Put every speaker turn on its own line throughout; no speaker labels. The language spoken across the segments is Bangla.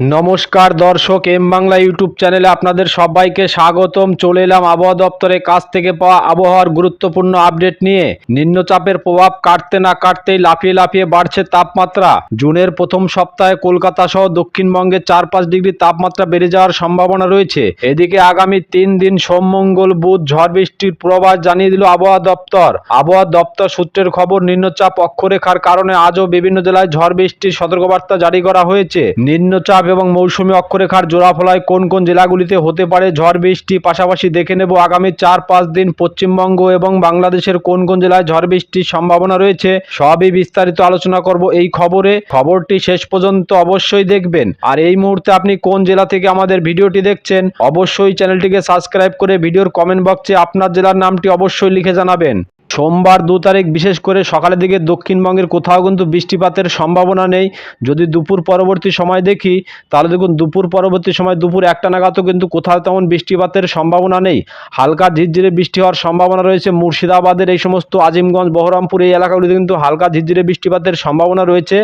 নমস্কার দর্শক, এম বাংলা ইউটিউব চ্যানেলে আপনাদের সবাইকে স্বাগতম। চলে এলাম আবহাওয়া দপ্তরের কাছ থেকে পাওয়া আবহাওয়ার গুরুত্বপূর্ণ আপডেট নিয়ে। নিম্নচাপের প্রভাব কাটতে না কাটতেই লাফিয়ে লাফিয়ে বাড়ছে তাপমাত্রা। জুনের প্রথম সপ্তাহে কলকাতা সহ দক্ষিণবঙ্গে চার পাঁচ ডিগ্রি তাপমাত্রা বেড়ে যাওয়ার সম্ভাবনা রয়েছে। এদিকে আগামী তিন দিন সোম, মঙ্গল, বুধ, ঝড় বৃষ্টির পূর্বাভাস জানিয়ে দিল আবহাওয়া দপ্তর। আবহাওয়া দপ্তর সূত্রের খবর, নিম্নচাপ অক্ষরেখার কারণে আজও বিভিন্ন জেলায় ঝড় বৃষ্টির সতর্কবার্তা জারি করা হয়েছে। নিম্নচাপ এবং মৌসুমী অক্ষরেখার জোড়াফলায় কোন কোন জেলাগুলিতে হতে পারে ঝড় বৃষ্টি পাশাপাশি দেখে নেব আগামী চার পাঁচ দিন পশ্চিমবঙ্গ এবং বাংলাদেশের কোন কোন জেলায় ঝড় বৃষ্টির সম্ভাবনা রয়েছে সবই বিস্তারিত আলোচনা করব এই খবরে। খবরটি শেষ পর্যন্ত অবশ্যই দেখবেন। আর এই মুহূর্তে আপনি কোন জেলা থেকে আমাদের ভিডিওটি দেখছেন, অবশ্যই চ্যানেলটিকে সাবস্ক্রাইব করে ভিডিওর কমেন্ট বক্সে আপনার জেলার নামটি অবশ্যই লিখে জানাবেন। সোমবার দু তারিখ, বিশেষ করে সকালের দিকে দক্ষিণবঙ্গের কোথাও কিন্তু বৃষ্টিপাতের সম্ভাবনা নেই। যদি দুপুর পরবর্তী সময় দেখি, তাহলে দেখুন দুপুর পরবর্তী সময় দুপুর একটা নাগাদও কিন্তু কোথাও তেমন বৃষ্টিপাতের সম্ভাবনা নেই। হালকা ঝিরঝিরে বৃষ্টি হওয়ার সম্ভাবনা রয়েছে। মুর্শিদাবাদের এই সমস্ত আজিমগঞ্জ, বহরমপুর এই এলাকাগুলিতে কিন্তু হালকা ঝিরঝিরে বৃষ্টিপাতের সম্ভাবনা রয়েছে।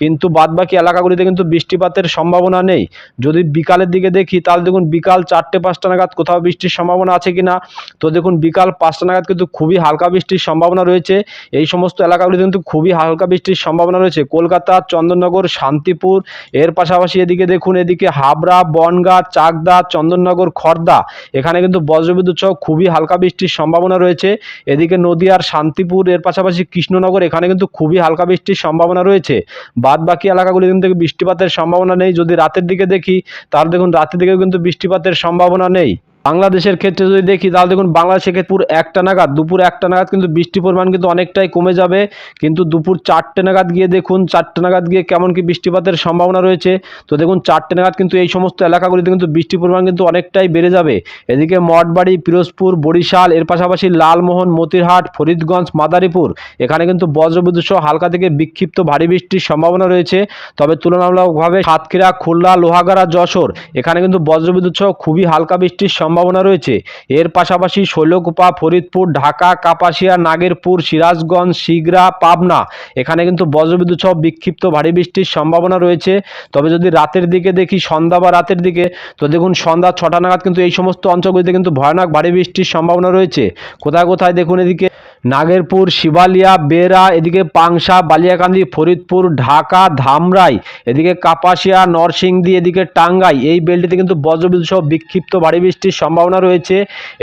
কিন্তু বাদবাকি এলাকাগুলিতে কিন্তু বৃষ্টিপাতের সম্ভাবনা নেই। যদি বিকালের দিকে দেখি, তাহলে দেখুন বিকাল চারটে পাঁচটা নাগাদ কোথাও বৃষ্টির সম্ভাবনা আছে কিনা। তো দেখুন বিকাল পাঁচটা নাগাদ কিন্তু খুবই হালকা বৃষ্টির সম্ভাবনা রয়েছে। এই সমস্ত এলাকাগুলিতে কিন্তু খুবই হালকা বৃষ্টির সম্ভাবনা রয়েছে। কলকাতা, চন্দননগর, শান্তিপুর, এর পাশাপাশি এদিকে দেখুন, এদিকে হাবড়া, বনগাঁ, চাকদা, চন্দননগর, খর্দা, এখানে কিন্তু বজ্রবিদ্যুৎ সহ খুবই হালকা বৃষ্টির সম্ভাবনা রয়েছে। এদিকে নদিয়ার শান্তিপুর, এর পাশাপাশি কৃষ্ণনগর, এখানে কিন্তু খুবই হালকা বৃষ্টির সম্ভাবনা রয়েছে। বাদ বাকি এলাকাগুলি কিন্তু বৃষ্টিপাতের সম্ভাবনা নেই। যদি রাতের দিকে দেখি, তাহলে দেখুন, রাতের দিকেও কিন্তু বৃষ্টিপাতের সম্ভাবনা নেই। বাংলাদেশের ক্ষেত্রে যদি দেখি, তাহলে দেখুন বাংলাদেশের ক্ষেত্রে একটা নাগাদ, দুপুর একটা নাগাদ কিন্তু বৃষ্টির পরিমাণ কিন্তু অনেকটাই কমে যাবে। কিন্তু দুপুর চারটে নাগাদ গিয়ে দেখুন, চারটে নাগাদ গিয়ে কেমন কি বৃষ্টিপাতের সম্ভাবনা রয়েছে। তো দেখুন, চারটে নাগাদ কিন্তু এই সমস্ত এলাকাগুলিতে কিন্তু বৃষ্টির পরিমাণ কিন্তু অনেকটাই বেড়ে যাবে। এদিকে মঠবাড়ি, পিরোজপুর, বরিশাল, এর পাশাপাশি লালমোহন, মতিরহাট, ফরিদগঞ্জ, মাদারীপুর, এখানে কিন্তু বজ্রবিদ্যুৎ সহ হালকা থেকে বিক্ষিপ্ত ভারী বৃষ্টির সম্ভাবনা রয়েছে। তবে তুলনামূলকভাবে সাতক্ষীরা, খুলনা, লোহাগাড়া, যশোর, এখানে কিন্তু বজ্রবিদ্যুৎ সহ খুবই হালকা বৃষ্টির সম্ভাবনা রয়েছে। এর পাশাপাশি শৈলকুপা, ফরিদপুর, ঢাকা, কাপাসিয়া, নাগেরপুর, সিরাজগঞ্জ শিগরা পাবনা এখানে কিন্তু বজ্রবিদ্যুৎ সহ বিক্ষিপ্ত ভারী বৃষ্টির সম্ভাবনা রয়েছে। তবে যদি রাতের দিকে দেখি, সন্ধ্যা বা রাতের দিকে, তো দেখুন সন্ধ্যা ছটা নাগাদ কিন্তু এই সমস্ত অঞ্চলগুলিতে কিন্তু ভয়ানক ভারী বৃষ্টির সম্ভাবনা রয়েছে। কোথায় কোথায় দেখুন এদিকে নাগেরপুর, শিবালিয়া বেরা এদিকে পাংশা, বালিয়াকান্দি, ফরিদপুর, ঢাকা, ধামরাই, এদিকে কাপাসিয়া, নরসিংদী, এদিকে টাঙ্গাই এই বেলটিতে কিন্তু বজ্রবিদ্যুৎ সহ বিক্ষিপ্ত ভারী বৃষ্টির সম্ভাবনা রয়েছে।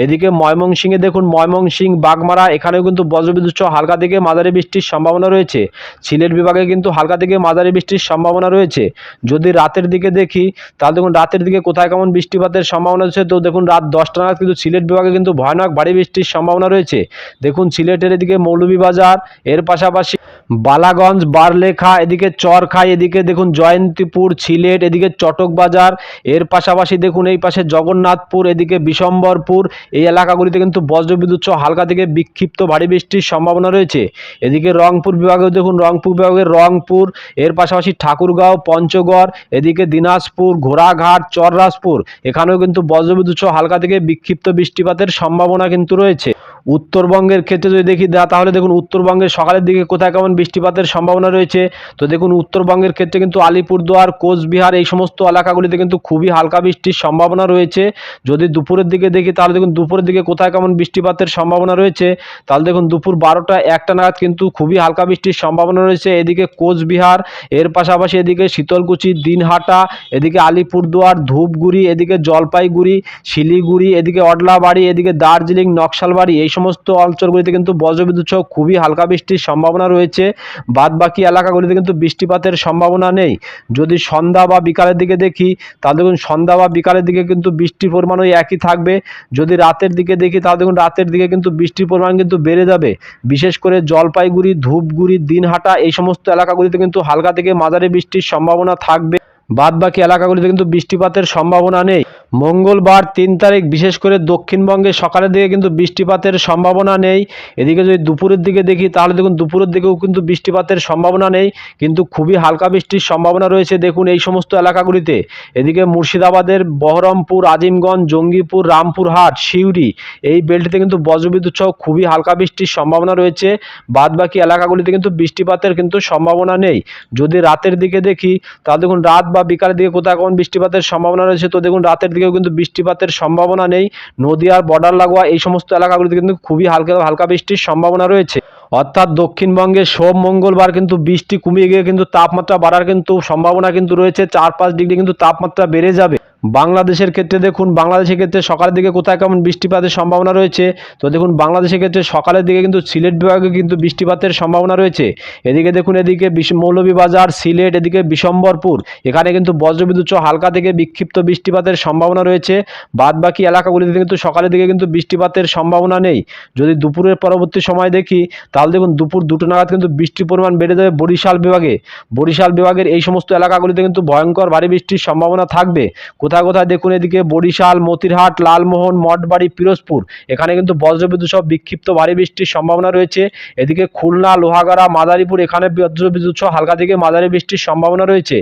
এদিকে ময়মনসিংহে দেখুন ময়মনসিং বাগমারা, এখানেও কিন্তু বজ্রবিদ্যুৎ হালকা থেকে মাঝারি বৃষ্টির সম্ভাবনা রয়েছে। সিলেট বিভাগে কিন্তু হালকা থেকে মাঝারি বৃষ্টির সম্ভাবনা রয়েছে। যদি রাতের দিকে দেখি, তাহলে দেখুন রাতের দিকে কোথায় কেমন বৃষ্টিপাতের সম্ভাবনা রয়েছে। তো দেখুন, রাত দশটা নাগাদ কিন্তু সিলেট বিভাগে কিন্তু ভয়ানক ভারী বৃষ্টির সম্ভাবনা রয়েছে। দেখুন, সিলেটের এদিকে মৌলভীবাজার, এর পাশাপাশি বালাগঞ্জ, বারলেখা, এদিকে চরখাই, এদিকে দেখুন জয়ন্তীপুর সিলেট এদিকে চটকবাজার, এর পাশাপাশি দেখুন এই পাশে জগন্নাথপুর, এদিকে বিশম্বরপুর, এই এলাকাগুলিতে কিন্তু বজ্রবিদ্যুৎ সহ হালকা থেকে বিক্ষিপ্ত ভারী বৃষ্টির সম্ভাবনা রয়েছে। এদিকে রংপুর বিভাগেও দেখুন, রংপুর বিভাগের রংপুর, এর পাশাপাশি ঠাকুরগাঁও, পঞ্চগড়, এদিকে দিনাজপুর, ঘোড়াঘাট, চররাজপুর, এখানেও কিন্তু বজ্রবিদ্যুৎ সহ হালকা থেকে বিক্ষিপ্ত বৃষ্টিপাতের সম্ভাবনা কিন্তু রয়েছে। উত্তরবঙ্গের ক্ষেত্রে যদি দেখি তাহলে দেখুন উত্তরবঙ্গের সকালের দিকে কোথায় কেমন বৃষ্টিপাতের সম্ভাবনা রয়েছে। তো দেখুন উত্তরবঙ্গের ক্ষেত্রে কিন্তু আলিপুরদুয়ার, কোচবিহার এই সমস্ত এলাকাগুলিতে কিন্তু খুবই হালকা বৃষ্টির সম্ভাবনা রয়েছে। যদি দুপুরের দিকে দেখি, তাহলে দেখুন দুপুরের দিকে কোথায় কেমন বৃষ্টিপাতের সম্ভাবনা রয়েছে। তাহলে দেখুন দুপুর বারোটা একটা নাগাদ কিন্তু খুবই হালকা বৃষ্টির সম্ভাবনা রয়েছে। এদিকে কোচবিহার, এর পাশাপাশি এদিকে শীতলকুচি, দিনহাটা, এদিকে আলিপুরদুয়ার, ধূপগুড়ি, এদিকে জলপাইগুড়ি, শিলিগুড়ি, এদিকে অডলাবাড়ি, এদিকে দার্জিলিং, নকশালবাড়ি এই সমস্ত অঞ্চলগুলিতে কিন্তু বজ্রবিদ্যুৎ সহ খুবই হালকা বৃষ্টির সম্ভাবনা রয়েছে। বাদ বাকি এলাকাগুলিতে কিন্তু বৃষ্টিপাতের সম্ভাবনা নেই। যদি সন্ধ্যা বা বিকালের দিকে দেখি, তাহলে দেখুন সন্ধ্যা বা বিকালের দিকে কিন্তু বৃষ্টির পরিমাণ ওই একই থাকবে। যদি রাতের দিকে দেখি, তাহলে দেখুন রাতের দিকে কিন্তু বৃষ্টির পরিমাণ কিন্তু বেড়ে যাবে। বিশেষ করে জলপাইগুড়ি, ধূপগুড়ি, দিনহাটা এই সমস্ত এলাকাগুলিতে কিন্তু হালকা থেকে মাঝারি বৃষ্টির সম্ভাবনা থাকবে। বাদ বাকি এলাকাগুলিতে কিন্তু বৃষ্টিপাতের সম্ভাবনা নেই। মঙ্গলবার তিন তারিখ, বিশেষ করে দক্ষিণবঙ্গে সকালের দিকে কিন্তু বৃষ্টিপাতের সম্ভাবনা নেই। এদিকে যদি দুপুরের দিকে দেখি, তাহলে দেখুন দুপুরের দিকেও কিন্তু বৃষ্টিপাতের সম্ভাবনা নেই। কিন্তু খুবই হালকা বৃষ্টির সম্ভাবনা রয়েছে দেখুন এই সমস্ত এলাকাগুলিতে। এদিকে মুর্শিদাবাদের বহরমপুর, আজিমগঞ্জ, জঙ্গিপুর, রামপুরহাট, সিউড়ি এই বেল্টে কিন্তু বজ্রবিদ্যুৎ সহ খুবই হালকা বৃষ্টির সম্ভাবনা রয়েছে। বাদ বাকি এলাকাগুলিতে কিন্তু বৃষ্টিপাতের কিন্তু সম্ভাবনা নেই। যদি রাতের দিকে দেখি, তাহলে দেখুন রাত বা বিকালের দিকে কোথাও কোন বৃষ্টিপাতের সম্ভাবনা রয়েছে, তো দেখুন রাতের দিকেও কিন্তু বৃষ্টিপাতের সম্ভাবনা নেই। নদীয়ার বর্ডার লাগোয়া এই সমস্ত এলাকাগুলিতে কিন্তু খুবই হালকা হালকা বৃষ্টির সম্ভাবনা রয়েছে। অর্থাৎ দক্ষিণবঙ্গে সোম, মঙ্গলবার কিন্তু বৃষ্টি কমিয়ে গিয়ে কিন্তু তাপমাত্রা বাড়ার কিন্তু সম্ভাবনা কিন্তু রয়েছে। চার পাঁচ ডিগ্রি কিন্তু তাপমাত্রা বেড়ে যাবে। বাংলাদেশের ক্ষেত্রে দেখুন, বাংলাদেশের ক্ষেত্রে সকালের দিকে কোথায় কেমন বৃষ্টিপাতের সম্ভাবনা রয়েছে? তো দেখুন, বাংলাদেশের ক্ষেত্রে সকালের দিকে কিন্তু সিলেট বিভাগে কিন্তু বৃষ্টিপাতের সম্ভাবনা রয়েছে। এদিকে দেখুন, এদিকে মৌলভীবাজার, সিলেট, এদিকে বিশম্বরপুর, এখানে কিন্তু বজ্রবিদ্যুৎ হালকা থেকে বিক্ষিপ্ত বৃষ্টিপাতের সম্ভাবনা রয়েছে। বাদ বাকি এলাকাগুলিতে কিন্তু সকালের দিকে কিন্তু বৃষ্টিপাতের সম্ভাবনা নেই। যদি দুপুরের পরবর্তী সময় দেখি, তাহলে দেখুন, দুপুর দুটো নাগাদ কিন্তু বৃষ্টির পরিমাণ বেড়ে যাবে বরিশাল বিভাগে। বরিশাল বিভাগের এই সমস্ত এলাকাগুলিতে কিন্তু ভয়ঙ্কর ভারী বৃষ্টির সম্ভাবনা থাকবে। কোথায় কোথায় দেখুন এদিকে বরিশাল, মতিরহাট, লালমোহন, মঠবাড়ি, পিরোজপুর। এখানে কিন্তু বজ্রবিদ্যুৎ সহ বিক্ষিপ্ত ভারী বৃষ্টির সম্ভাবনা রয়েছে। এদিকে খুলনা, লোহাগাড়া, মাদারীপুর, এখানে বজ্রবিদ্যুৎ সহ হালকা থেকে মাঝারি বৃষ্টির সম্ভাবনা রয়েছে।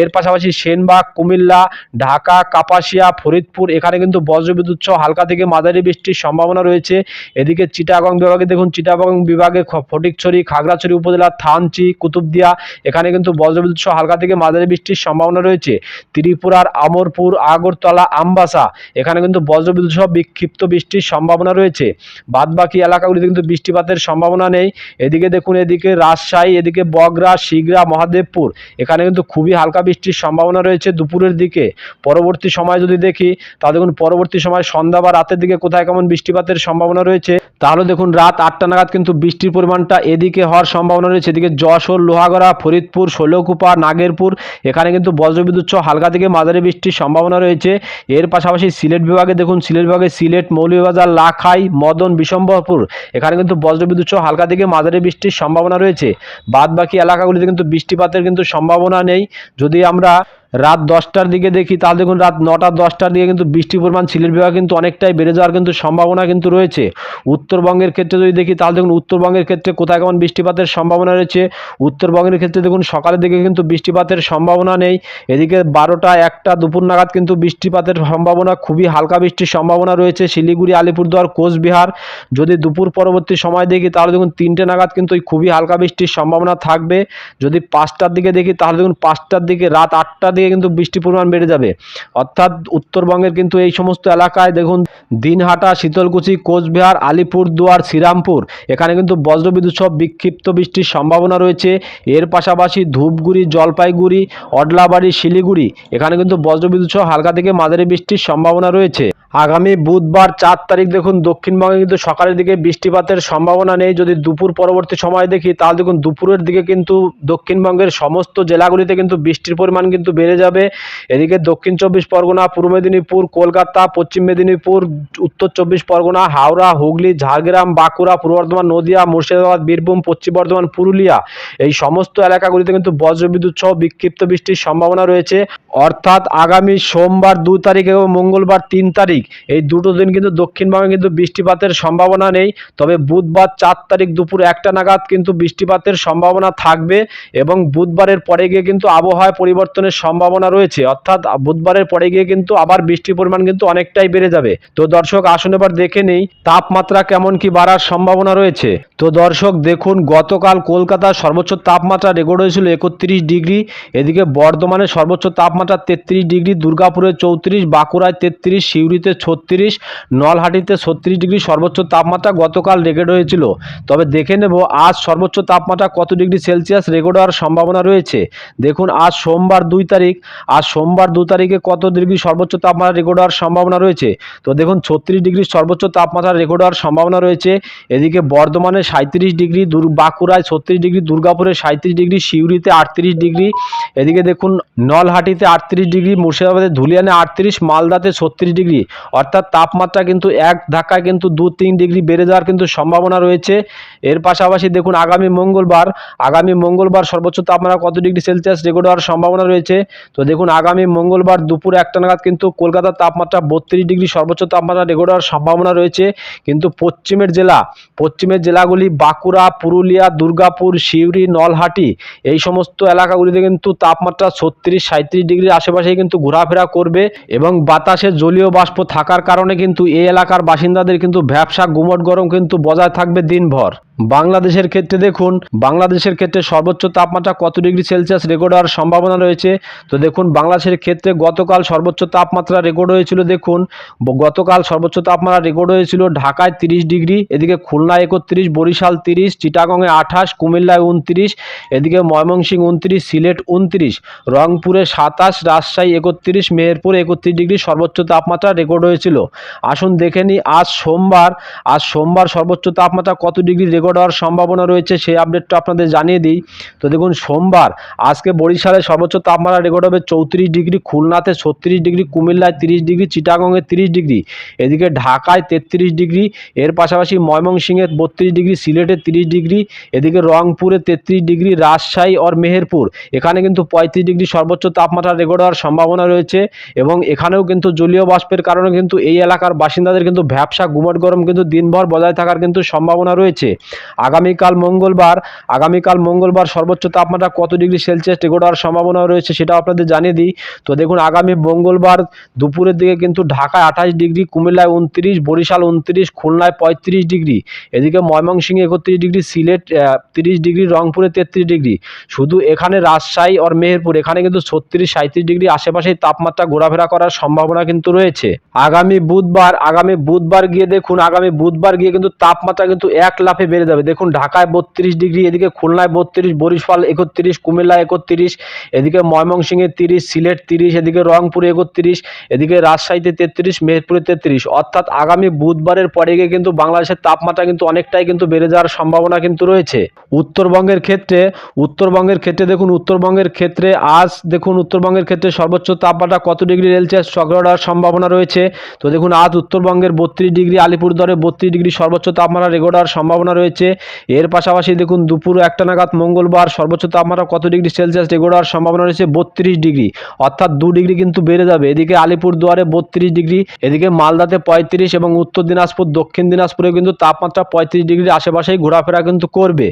এর পাশাপাশি সেনবাগ, কুমিল্লা, ঢাকা, কাপাসিয়া, ফরিদপুর, এখানে কিন্তু বজ্রবিদ্যুৎ সহ হালকা থেকে মাঝারি বৃষ্টির সম্ভাবনা রয়েছে। এদিকে চিটাগং বিভাগে দেখুন, চিটাগং বিভাগে ফটিকছড়ি, খাগড়াছড়ি উপজেলা, থানচি, কুতুবদিয়া, এখানে কিন্তু বজ্রবিদ্যুৎ সহ হালকা থেকে মাঝারি বৃষ্টির সম্ভাবনা রয়েছে। ত্রিপুরার আমরপুর আগরতলা, আমবাসা। এখানে কিন্তু বজ্রবিদ্যুৎ সহ বিক্ষিপ্ত বৃষ্টির সম্ভাবনা রয়েছে। বাদ বাকি এলাকাগুলিতে কিন্তু বৃষ্টিপাতের সম্ভাবনা নেই। এদিকে দেখুন, এদিকে রাজশাহী, এদিকে বগরা শিগরা মহাদেবপুর। এখানে কিন্তু খুবই হালকা বৃষ্টির সম্ভাবনা রয়েছে দুপুরের দিকে। পরবর্তী সময় যদি দেখি, তা দেখুন, পরবর্তী সময় সন্ধ্যা বা রাতের দিকে কোথায় কেমন বৃষ্টিপাতের সম্ভাবনা রয়েছে, তাহলে দেখুন, রাত আটটা নাগাদ কিন্তু বৃষ্টির পরিমাণটা এদিকে হওয়ার সম্ভাবনা রয়েছে। এদিকে যশোর, লোহাগড়া, ফরিদপুর ষোলকুপা নাগেরপুর। এখানে কিন্তু বজ্রবিদ্যুৎ হালকা থেকে মাঝারি বৃষ্টির সম্ভাবনা রয়েছে। এর পাশাপাশি সিলেট বিভাগে দেখুন, সিলেট বিভাগে সিলেট, মৌলভীবাজার, লাখাই, মদন বিশম্বরপুর এখানে কিন্তু বজ্রবিদ্যুৎ সহ হালকা থেকে মাঝারি বৃষ্টির সম্ভাবনা রয়েছে। বাদ বাকি এলাকাগুলিতে কিন্তু বৃষ্টিপাতের কিন্তু সম্ভাবনা নেই। যদি আমরা রাত দশটার দিকে দেখি, তাহলে দেখুন রাত নটা, দশটার দিকে কিন্তু বৃষ্টির পরিমাণ সিলেট বিভাগ কিন্তু অনেকটাই বেড়ে যাওয়ার কিন্তু সম্ভাবনা কিন্তু রয়েছে। উত্তরবঙ্গের ক্ষেত্রে যদি দেখি, তাহলে দেখুন উত্তরবঙ্গের ক্ষেত্রে কোথায় কেমন বৃষ্টিপাতের সম্ভাবনা রয়েছে? উত্তরবঙ্গের ক্ষেত্রে দেখুন, সকালের দিকে কিন্তু বৃষ্টিপাতের সম্ভাবনা নেই। এদিকে বারোটা, একটা, দুপুর নাগাদ কিন্তু বৃষ্টিপাতের সম্ভাবনা, খুবই হালকা বৃষ্টির সম্ভাবনা রয়েছে। শিলিগুড়ি, আলিপুরদুয়ার, কোচবিহার, যদি দুপুর পরবর্তী সময় দেখি, তাহলে দেখুন তিনটে নাগাদ কিন্তু ওই খুবই হালকা বৃষ্টির সম্ভাবনা থাকবে। যদি পাঁচটার দিকে দেখি, তাহলে দেখুন পাঁচটার দিকে, রাত আটটার দিকে কিন্তু বৃষ্টির পরিমাণ বেড়ে যাবে। অর্থাৎ উত্তরবঙ্গের কিন্তু এই সমস্ত এলাকায় দেখুন, দিনহাটা, শীতলকুচি, কোচবিহার, আলিপুরদুয়ার, শ্রীরামপুর, এখানে কিন্তু বজ্রবিদ্যুৎ সহ বিক্ষিপ্ত বৃষ্টির সম্ভাবনা রয়েছে। এর পাশাপাশি ধূপগুড়ি, জলপাইগুড়ি, অডলাবাড়ি, শিলিগুড়ি, এখানে কিন্তু বজ্রবিদ্যুৎ সহ হালকা থেকে মাঝারি বৃষ্টির সম্ভাবনা রয়েছে। আগামী বুধবার চার তারিখ দেখুন, দক্ষিণবঙ্গে কিন্তু সকালের দিকে বৃষ্টিপাতের সম্ভাবনা নেই। যদি দুপুর পরবর্তী সময় দেখি, তাহলে দেখুন, দুপুরের দিকে কিন্তু দক্ষিণবঙ্গের সমস্ত জেলাগুলিতে কিন্তু বৃষ্টির পরিমাণ কিন্তু বেড়ে যাবে। এদিকে দক্ষিণ চব্বিশ পরগনা, পূর্ব মেদিনীপুর, কলকাতা, পশ্চিম মেদিনীপুর, উত্তর চব্বিশ পরগনা, হাওড়া, হুগলি, ঝাড়গ্রাম, বাঁকুড়া, পূর্ব বর্ধমান, নদিয়া, মুর্শিদাবাদ, বীরভূম, পশ্চিম বর্ধমান, পুরুলিয়া এই সমস্ত এলাকাগুলিতে কিন্তু বজ্রবিদ্যুৎ সহ বিক্ষিপ্ত বৃষ্টির সম্ভাবনা রয়েছে। অর্থাৎ আগামী সোমবার দু তারিখ এবং মঙ্গলবার তিন তারিখ এই দুটো দিন কিন্তু দক্ষিণবঙ্গে কিন্তু বৃষ্টিপাতের সম্ভাবনা নেই। তবে বুধবার চার তারিখ দুপুর একটা নাগাদ কিন্তু বৃষ্টিপাতের সম্ভাবনা থাকবে এবং বুধবারের পরে গিয়ে কিন্তু আবহাওয়ায় পরিবর্তনের সম্ভাবনা রয়েছে। অর্থাৎ বুধবারের পরে গিয়ে কিন্তু আবার বৃষ্টির পরিমাণ কিন্তু অনেকটাই বেড়ে যাবে। তো দর্শক, আসুন এবার দেখে নেই তাপমাত্রা কেমন কি বাড়ার সম্ভাবনা রয়েছে। তো দর্শক, দেখুন গতকাল কলকাতার সর্বোচ্চ তাপমাত্রা রেকর্ড হয়েছিল একত্রিশ ডিগ্রি, এদিকে বর্ধমানে সর্বোচ্চ তাপমাত্রা তেত্রিশ ডিগ্রি, দুর্গাপুরে চৌত্রিশ, বাঁকুড়ায় তেত্রিশ, সিউড়িতে ছত্রিশ, নলহাটিতে ছত্রিশ ডিগ্রি সর্বোচ্চ তাপমাত্রা গতকাল রেকর্ড হয়েছিল। তবে দেখে নেব আজ সর্বোচ্চ তাপমাত্রা কত ডিগ্রি সেলসিয়াস রেকর্ড হওয়ার সম্ভাবনা রয়েছে। দেখুন, আজ সোমবার দুই তারিখ আজ সোমবার দু তারিখে কত ডিগ্রি সর্বোচ্চ তাপমাত্রা রেকর্ড হওয়ার সম্ভাবনা রয়েছে? তো দেখুন, ছত্রিশ ডিগ্রি সর্বোচ্চ তাপমাত্রা রেকর্ড হওয়ার সম্ভাবনা রয়েছে। এদিকে বর্ধমানে সাঁত্রিশ ডিগ্রি, দুর বাঁকুড়ায় ছত্রিশ ডিগ্রি, দুর্গাপুরে সাঁত্রিশ ডিগ্রি, সিউড়িতে আটত্রিশ ডিগ্রি। এদিকে দেখুন, নলহাটিতে আটত্রিশ ডিগ্রি মুর্শিদাবাদের ধুলিয়ানে আটত্রিশ, মালদাতে ছত্রিশ ডিগ্রি। অর্থাৎ তাপমাত্রা কিন্তু এক ধাক্কায় কিন্তু দু তিন ডিগ্রি বেড়ে যাওয়ার কিন্তু সম্ভাবনা রয়েছে। এর পাশাপাশি দেখুন, আগামী মঙ্গলবার আগামী মঙ্গলবার সর্বোচ্চ তাপমাত্রা কত ডিগ্রি সেলসিয়াস রেকর্ড হওয়ার সম্ভাবনা রয়েছে? তো দেখুন, আগামী মঙ্গলবার দুপুর একটা নাগাদ কিন্তু কলকাতার তাপমাত্রা বত্রিশ ডিগ্রি সর্বোচ্চ তাপমাত্রা রেকর্ড হওয়ার সম্ভাবনা রয়েছে। কিন্তু পশ্চিমের জেলা, পশ্চিমের জেলাগুলি বাঁকুড়া, পুরুলিয়া, দুর্গাপুর, সিউড়ি, নলহাটি, এই সমস্ত এলাকাগুলিতে কিন্তু তাপমাত্রা ছত্রিশ সাঁত্রিশ ডিগ্রির আশেপাশেই কিন্তু ঘোরাফেরা করবে এবং বাতাসে জলীয় বাষ্প থাকার কারণে কিন্তু এই এলাকার বাসিন্দাদের কিন্তু ব্যবসা গুমট গরম কিন্তু বজায় থাকবে দিনভর। বাংলাদেশের ক্ষেত্রে দেখুন, বাংলাদেশের ক্ষেত্রে সর্বোচ্চ তাপমাত্রা কত ডিগ্রি সেলসিয়াস রেকর্ড হওয়ার সম্ভাবনা রয়েছে। তো দেখুন, বাংলাদেশের ক্ষেত্রে গতকাল সর্বোচ্চ তাপমাত্রা রেকর্ড হয়েছিল, দেখুন, গতকাল সর্বোচ্চ তাপমাত্রা রেকর্ড হয়েছিল ঢাকায় তিরিশ ডিগ্রি, এদিকে খুলনা একত্রিশ, বরিশাল তিরিশ, চিটাগংয়ে আঠাশ, কুমিল্লায় উনত্রিশ, এদিকে ময়মনসিং উনত্রিশ, সিলেট উনত্রিশ, রংপুরে সাতাশ, রাজশাহী একত্রিশ, মেহেরপুর একত্রিশ ডিগ্রি সর্বোচ্চ তাপমাত্রা রেকর্ড হয়েছিল। আসুন দেখে নিই, আজ সোমবার আজ সোমবার সর্বোচ্চ তাপমাত্রা কত ডিগ্রি রেকর্ড হওয়ার সম্ভাবনা রয়েছে, সেই আপডেটটা আপনাদের জানিয়ে দিই। তো দেখুন, সোমবার, আজকে বরিশালে সর্বোচ্চ তাপমাত্রা রেকর্ড হবে চৌত্রিশ ডিগ্রি, খুলনাতে ছত্রিশ ডিগ্রি, কুমিল্লায় তিরিশ ডিগ্রি, চিটাগংয়ে তিরিশ ডিগ্রি, এদিকে ঢাকায় তেত্রিশ ডিগ্রি, এর পাশাপাশি ময়মনসিংহে বত্রিশ ডিগ্রি, সিলেটে তিরিশ ডিগ্রি, এদিকে রংপুরে তেত্রিশ ডিগ্রি, রাজশাহী আর মেহেরপুর। এখানে কিন্তু পঁয়ত্রিশ ডিগ্রি সর্বোচ্চ তাপমাত্রা রেকর্ড হওয়ার সম্ভাবনা রয়েছে এবং এখানেও কিন্তু জলীয় বাষ্পের কারণে কিন্তু এই এলাকার বাসিন্দাদের কিন্তু ব্যবসা গুমট গরম কিন্তু দিনভর বজায় থাকার কিন্তু সম্ভাবনা রয়েছে। আগামীকাল মঙ্গলবার আগামীকাল মঙ্গলবার সর্বোচ্চ তাপমাত্রা কত ডিগ্রি সেলসিয়াস রেকর্ড হওয়ার সম্ভাবনা রয়েছে সেটা আপনাদের জানিয়ে দিই। তো দেখুন, আগামী মঙ্গলবার দুপুরের দিকে কিন্তু ঢাকায় আঠাশ ডিগ্রি, কুমিল্লায় উনত্রিশ, বরিশাল উনত্রিশ, খুলনায় পঁয়ত্রিশ ডিগ্রি, এদিকে ময়মনসিংহে একত্রিশ ডিগ্রি, সিলেট তিরিশ ডিগ্রি, রংপুরে তেত্রিশ ডিগ্রি। শুধু এখানে রাজশাহী আর মেহেরপুর, এখানে কিন্তু ছত্রিশ সাঁত্রিশ ডিগ্রি, আশেপাশেই তাপমাত্রা ঘোরাফেরা করার সম্ভাবনা কিন্তু রয়েছে। আগামী বুধবার আগামী বুধবার গিয়ে দেখুন, আগামী বুধবার গিয়ে কিন্তু তাপমাত্রা কিন্তু এক লাফে বেড়ে যাবে। দেখুন, ঢাকায় বত্রিশ ডিগ্রি, এদিকে খুলনায় বত্রিশ, বরিশাল একত্রিশ কুমিল্লা একত্রিশ, এদিকে ময়মনসিংহে তিরিশ, সিলেট তিরিশ, এদিকে রংপুরে একত্রিশ, এদিকে রাজশাহীতে তেত্রিশ, মেহেরপুরে তেত্রিশ। অর্থাৎ আগামী বুধবারের পরে গিয়ে কিন্তু বাংলাদেশের তাপমাত্রা কিন্তু অনেকটাই কিন্তু বেড়ে যাওয়ার সম্ভাবনা কিন্তু রয়েছে। উত্তরবঙ্গের ক্ষেত্রে উত্তরবঙ্গের ক্ষেত্রে দেখুন, উত্তরবঙ্গের ক্ষেত্রে আজ দেখুন, উত্তরবঙ্গের ক্ষেত্রে সর্বোচ্চ তাপমাত্রা কত ডিগ্রি সেলসিয়াস চক্র হওয়ার সম্ভাবনা রয়েছে। তো দেখুন, আজ উত্তরবঙ্গের বত্রিশ ডিগ্রি, আলিপুরদুয়ারে বত্রিশ ডিগ্রি সর্বোচ্চ তাপমাত্রা রেকর্ড হওয়ার সম্ভাবনা রয়েছে। এর পাশাপাশি দেখুন, দুপুর একটা নাগাদ মঙ্গলবার সর্বোচ্চ তাপমাত্রা কত ডিগ্রি সেলসিয়াস রেকর্ড হওয়ার সম্ভাবনা রয়েছে, বত্রিশ ডিগ্রি, অর্থাৎ দু ডিগ্রি কিন্তু বেড়ে যাবে। এদিকে আলিপুরদুয়ারে বত্রিশ ডিগ্রি, এদিকে মালদাতে পঁয়ত্রিশ এবং উত্তর দিনাজপুর, দক্ষিণ দিনাজপুরে কিন্তু তাপমাত্রা পঁয়ত্রিশ ডিগ্রির আশেপাশেই ঘোরাফেরা কিন্তু করবে।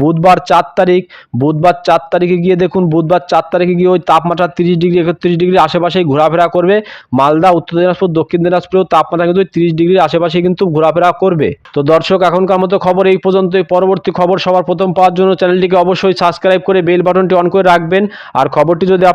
বুধবার চার তারিখ, বুধবার চার তারিখে গিয়ে দেখুন, বুধবার চার তারিখে গিয়ে ওই তাপমাত্রা তিরিশ ডিগ্রি, একত্রিশ ডিগ্রির আশেপাশেই ঘোরাফেরা করবে। মালদা, উত্তর দিনাজপুর, দক্ষিণ দিনাজপুরেও তাপমাত্রা কিন্তু তিরিশ ডিগ্রির আশেপাশে কিন্তু ঘোরাফেরা করবে। তো দর্শক, এখনকার মতো খবর এই পর্যন্তই। পরবর্তী খবর সবার প্রথম পাওয়ার জন্য চ্যানেলটিকে অবশ্যই সাবস্ক্রাইব করে বেল বাটনটি অন করে রাখবেন। আর খবরটি যদি